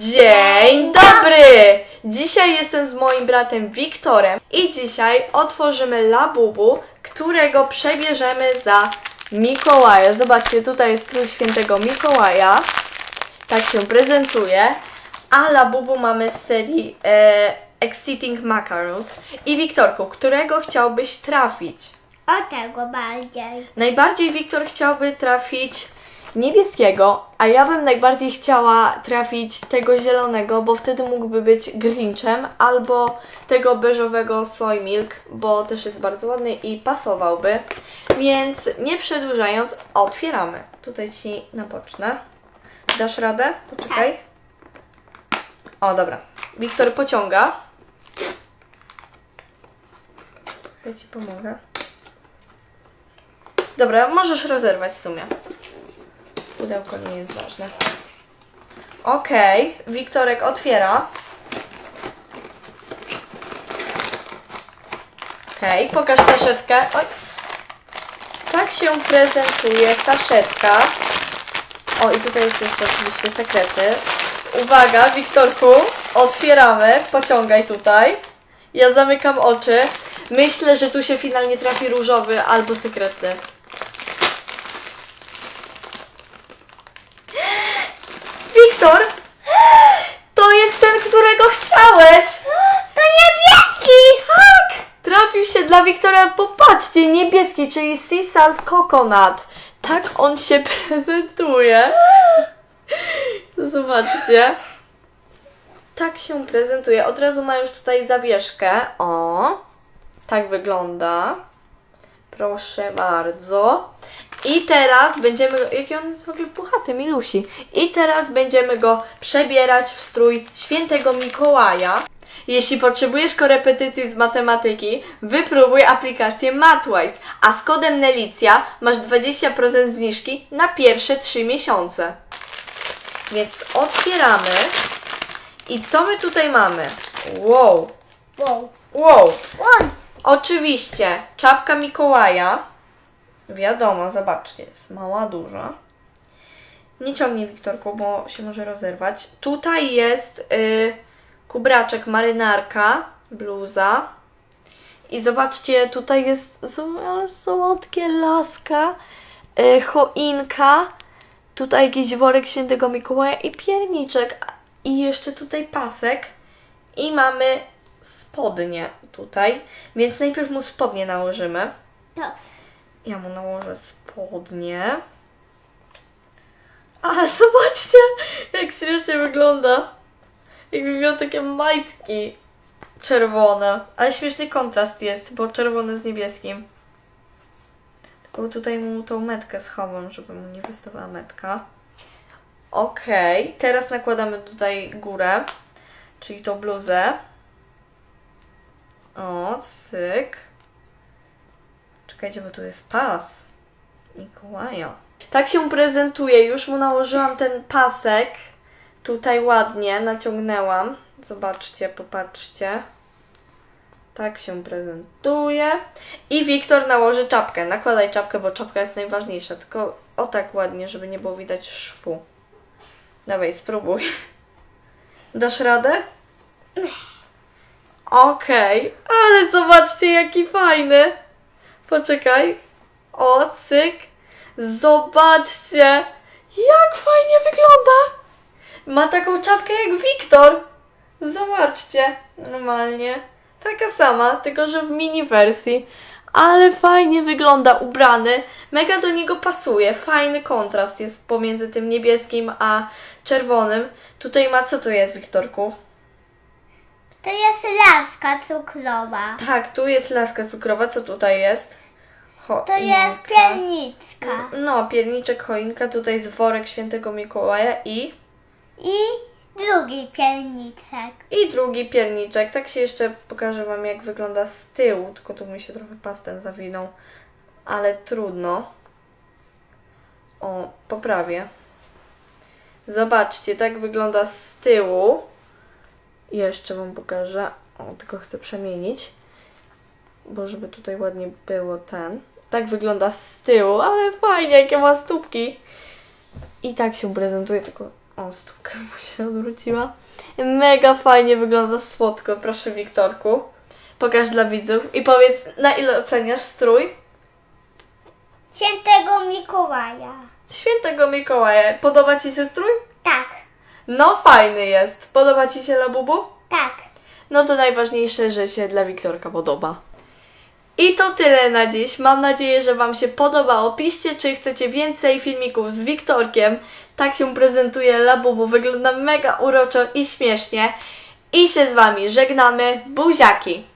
Dzień dobry! Dzisiaj jestem z moim bratem Wiktorem i dzisiaj otworzymy Labubu, którego przebierzemy za Mikołaja. Zobaczcie, tutaj jest strój świętego Mikołaja. Tak się prezentuje. A Labubu mamy z serii e, Exciting Macarons. I Wiktorku, którego chciałbyś trafić? O tego bardziej. Najbardziej Wiktor chciałby trafić niebieskiego, a ja bym najbardziej chciała trafić tego zielonego, bo wtedy mógłby być Grinchem, albo tego beżowego Soy Milk, bo też jest bardzo ładny i pasowałby. Więc nie przedłużając, otwieramy. Tutaj Ci napocznę. Dasz radę? Poczekaj. O, dobra. Wiktor pociąga. Ja Ci pomogę. Dobra, możesz rozerwać w sumie. Pudełko nie jest ważne. Okej, Wiktorek otwiera. Okej, pokaż saszetkę. Oj. Tak się prezentuje saszetka. O, i tutaj jest jeszcze oczywiście sekrety. Uwaga, Wiktorku, otwieramy. Pociągaj tutaj. Ja zamykam oczy. Myślę, że tu się finalnie trafi różowy albo sekretny. Wiktor! To jest ten, którego chciałeś! To niebieski! Tak! Trafił się dla Wiktora, popatrzcie, niebieski, czyli Sea Salt Coconut. Tak on się prezentuje. Zobaczcie. Tak się prezentuje. Od razu ma już tutaj zawieszkę. O, tak wygląda. Proszę bardzo. I teraz będziemy. Jaki on jest w ogóle puchaty, milusi. I teraz będziemy go przebierać w strój świętego Mikołaja. Jeśli potrzebujesz korepetycji z matematyki, wypróbuj aplikację Matwise, a z kodem Nelicja masz 20% zniżki na pierwsze 3 miesiące. Więc otwieramy. I co my tutaj mamy? Wow, Wow. wow. Oczywiście, czapka Mikołaja. Wiadomo, zobaczcie, jest mała, duża. Nie ciągnij, Wiktorku, bo się może rozerwać. Tutaj jest y, kubraczek, marynarka, bluza. I zobaczcie, tutaj jest słodkie laska, y, choinka. Tutaj jakiś worek świętego Mikołaja i pierniczek. I jeszcze tutaj pasek. I mamy spodnie tutaj. Więc najpierw mu spodnie nałożymy. To. Ja mu nałożę spodnie. Ale zobaczcie, jak śmiesznie wygląda. Jakby miał takie majtki czerwone. Ale śmieszny kontrast jest, bo czerwony z niebieskim. Tylko tutaj mu tą metkę schowam, żeby mu nie wystawała metka. Okej, teraz nakładamy tutaj górę, czyli tą bluzę. O, cyk. Czekajcie, bo tu jest pas Mikołaja. Tak się prezentuje. Już mu nałożyłam ten pasek. Tutaj ładnie naciągnęłam. Zobaczcie, popatrzcie. Tak się prezentuje. I Wiktor nałoży czapkę. Nakładaj czapkę, bo czapka jest najważniejsza. Tylko o tak ładnie, żeby nie było widać szwu. Dawaj, spróbuj. Dasz radę? Okej, ale zobaczcie, jaki fajny. Poczekaj. O, cyk. Zobaczcie, jak fajnie wygląda. Ma taką czapkę jak Wiktor. Zobaczcie, normalnie. Taka sama, tylko że w mini wersji. Ale fajnie wygląda ubrany. Mega do niego pasuje. Fajny kontrast jest pomiędzy tym niebieskim a czerwonym. Tutaj ma, co to jest, Wiktorku? To jest laska cukrowa. Tak, tu jest laska cukrowa. Co tutaj jest? To jest Choinka. pierniczka. No, pierniczek, choinka, tutaj jest worek świętego Mikołaja i, I drugi pierniczek. i drugi pierniczek. Tak się jeszcze pokażę Wam, jak wygląda z tyłu, tylko tu mi się trochę pastem zawinął, ale trudno. O, poprawię. Zobaczcie, tak wygląda z tyłu. Jeszcze Wam pokażę. O, tylko chcę przemienić, bo żeby tutaj ładnie było ten. Tak wygląda z tyłu, ale fajnie, jakie ma stópki. I tak się prezentuje, tylko O, stópka mu się odwróciła. Mega fajnie wygląda słodko, proszę Wiktorku. Pokaż dla widzów i powiedz, na ile oceniasz strój Świętego Mikołaja. świętego Mikołaja. Podoba Ci się strój? Tak, No, fajny jest. Podoba Ci się Labubu? tak. No to najważniejsze, że się dla Wiktorka podoba. I to tyle na dziś. Mam nadzieję, że Wam się podobało. Piszcie, czy chcecie więcej filmików z Wiktorkiem. Tak się prezentuje Labubu. Wygląda mega uroczo i śmiesznie. I się z Wami żegnamy. Buziaki!